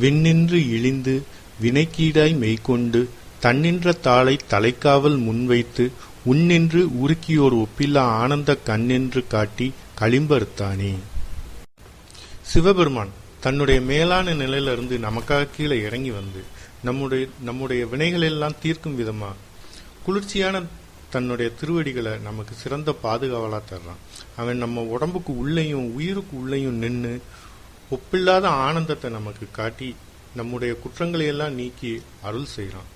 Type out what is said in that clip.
விண்ணின்று இழிந்து வினைக்கீடாய் மெய்கொண்டு தன்னின்ற தாளை தலைக்காவல் முன்வைத்து உன்னின்று உருக்கியோர் ஒப்பில்லா ஆனந்த கண்ணென்று காட்டி களிம்பறுத்தானே. சிவபெருமான் தன்னுடைய மேலான நிலையிலிருந்து நமக்காக கீழே இறங்கி வந்து நம்முடைய நம்முடைய வினைகள் எல்லாம் தீர்க்கும் விதமா குளிர்ச்சியான தன்னுடைய திருவடிகளை நமக்கு சிறந்த பாதுகாவலா தர்றான். அவன் நம்ம உடம்புக்கு உள்ளேயும் உயிருக்கு உள்ளேயும் நின்று ஒப்பில்லாத ஆனந்தத்தை நமக்கு காட்டி நம்முடைய குற்றங்களை எல்லாம் நீக்கி அருள் செய்கிறான்